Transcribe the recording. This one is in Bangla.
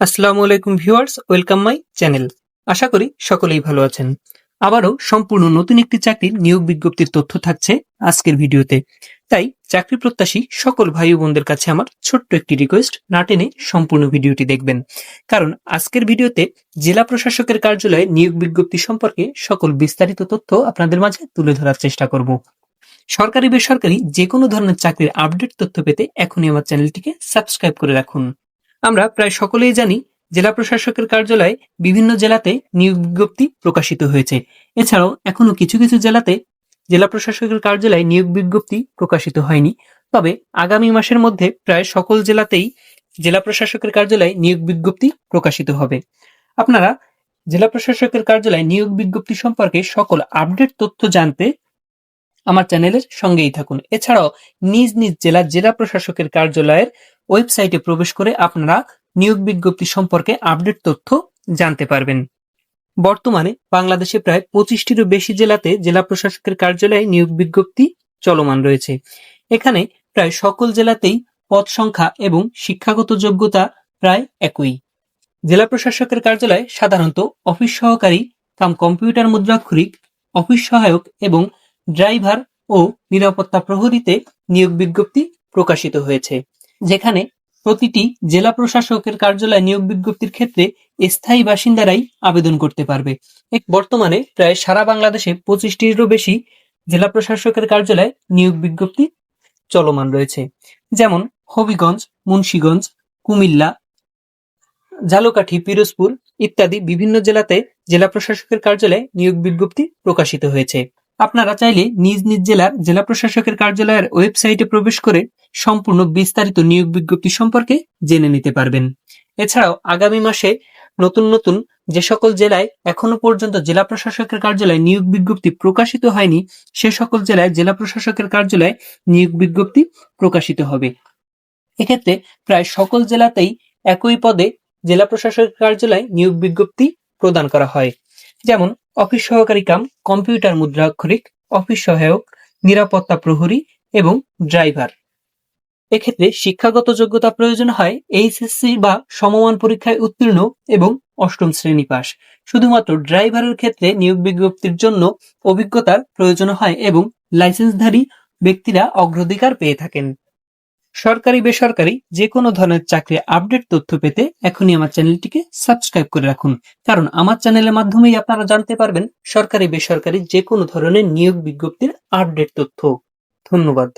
আসসালামু আলাইকুম ভিউয়ার্স, ওয়েলকাম মাই চ্যানেল। আশা করি সকলেই ভালো আছেন। আবারও সম্পূর্ণ নতুন একটি চাকরির নিয়োগ বিজ্ঞপ্তির তথ্য থাকছে আজকের ভিডিওতে। তাই চাকরি প্রত্যাশী সকল ভাই বোনদের কাছে আমার ছোট্ট একটি রিকোয়েস্ট না টেনে সম্পূর্ণ ভিডিওটি দেখবেন। কারণ আজকের ভিডিওতে জেলা প্রশাসকের কার্যালয়ে নিয়োগ বিজ্ঞপ্তি সম্পর্কে সকল বিস্তারিত তথ্য আপনাদের মাঝে তুলে ধরার চেষ্টা করব। সরকারি বেসরকারি যে কোনো ধরনের চাকরির আপডেট তথ্য পেতে এখনই আমার চ্যানেলটিকে সাবস্ক্রাইব করে রাখুন। আমরা প্রায় সকলেই জানি জেলা প্রশাসকের কার্যালয়ে বিভিন্ন জেলাতে নিয়োগ বিজ্ঞপ্তি প্রকাশিত হয়েছে। এছাড়াও এখনও কিছু কিছু জেলাতে জেলা প্রশাসকের কার্যালয়ে নিয়োগ বিজ্ঞপ্তি প্রকাশিত হয়নি। তবে আগামী মাসের মধ্যে প্রায় সকল জেলাতেই জেলা প্রশাসকের কার্যালয়ে নিয়োগ বিজ্ঞপ্তি প্রকাশিত হবে। আপনারা জেলা প্রশাসকের কার্যালয়ে নিয়োগ বিজ্ঞপ্তি সম্পর্কে সকল আপডেট তথ্য জানতে আমার চ্যানেলের সঙ্গেই থাকুন। এছাড়াও নিজ নিজ জেলার জেলা প্রশাসকের কার্যালয়ের ওয়েবসাইটে প্রবেশ করে আপনারা নিয়োগ বিজ্ঞপ্তি সম্পর্কে আপডেট তথ্য জানতে পারবেন। বর্তমানে বাংলাদেশে প্রায় পঁচিশটিরও বেশি জেলাতে জেলা প্রশাসকের কার্যালয়ে নিয়োগ বিজ্ঞপ্তি চলমান রয়েছে। এখানে প্রায় সকল জেলাতেই পদ সংখ্যা এবং শিক্ষাগত যোগ্যতা প্রায় একই। জেলা প্রশাসকের কার্যালয়ে সাধারণত অফিস সহকারী, কাম কম্পিউটার মুদ্রাক্ষরিক, অফিস সহায়ক এবং ড্রাইভার ও নিরাপত্তা প্রহরীতে নিয়োগ বিজ্ঞপ্তি প্রকাশিত হয়েছে। যেখানে প্রতিটি জেলা প্রশাসকের কার্যালয় নিয়োগ বিজ্ঞপ্তির ক্ষেত্রে স্থায়ী বাসিন্দারাই আবেদন করতে পারবে। বর্তমানে প্রায় সারা বাংলাদেশে পঁচিশটিরও বেশি জেলা প্রশাসকের কার্যালয়ে নিয়োগ বিজ্ঞপ্তি চলমান রয়েছে। যেমন হবিগঞ্জ, মুন্সীগঞ্জ, কুমিল্লা, ঝালকাঠি, পিরোজপুর ইত্যাদি বিভিন্ন জেলাতে জেলা প্রশাসকের কার্যালয়ে নিয়োগ বিজ্ঞপ্তি প্রকাশিত হয়েছে। আপনারা চাইলে নিজ নিজ জেলার জেলা প্রশাসকের কার্যালয়ের ওয়েবসাইটে প্রবেশ করে সম্পূর্ণ বিস্তারিত নিয়োগ বিজ্ঞপ্তি সম্পর্কে জেনে নিতে পারবেন। এছাড়াও আগামী মাসে নতুন নতুন যে সকল জেলায় এখনও পর্যন্ত জেলা প্রশাসকের কার্যালয়ে নিয়োগ বিজ্ঞপ্তি প্রকাশিত হয়নি, সে সকল জেলায় জেলা প্রশাসকের কার্যালয়ে নিয়োগ বিজ্ঞপ্তি প্রকাশিত হবে। এক্ষেত্রে প্রায় সকল জেলাতেই একই পদে জেলা প্রশাসকের কার্যালয়ে নিয়োগ বিজ্ঞপ্তি প্রদান করা হয়। যেমন অফিস সহকারী কাম, কম্পিউটার মুদ্রাক্ষরিক অফিস সহায়ক, নিরাপত্তা প্রহরী এবং ড্রাইভার। এক্ষেত্রে শিক্ষাগত যোগ্যতা প্রয়োজন হয় এইচএসসি বা সমমান পরীক্ষায় উত্তীর্ণ এবং অষ্টম শ্রেণি পাস শুধুমাত্র ড্রাইভারের ক্ষেত্রে নিয়োগ বিজ্ঞপ্তির জন্য অভিজ্ঞতার প্রয়োজন হয় এবং লাইসেন্সধারী ব্যক্তিরা অগ্রাধিকার পেয়ে থাকেন। সরকারি, বেসরকারি যে কোনো ধরনের চাকরি আপডেট তথ্য পেতে এখনই আমার চ্যানেলটিকে সাবস্ক্রাইব করে রাখুন। কারণ আমার চ্যানেলের মাধ্যমেই আপনারা জানতে পারবেন সরকারি, বেসরকারি যে কোনো ধরনের নিয়োগ বিজ্ঞপ্তির আপডেট তথ্য। ধন্যবাদ।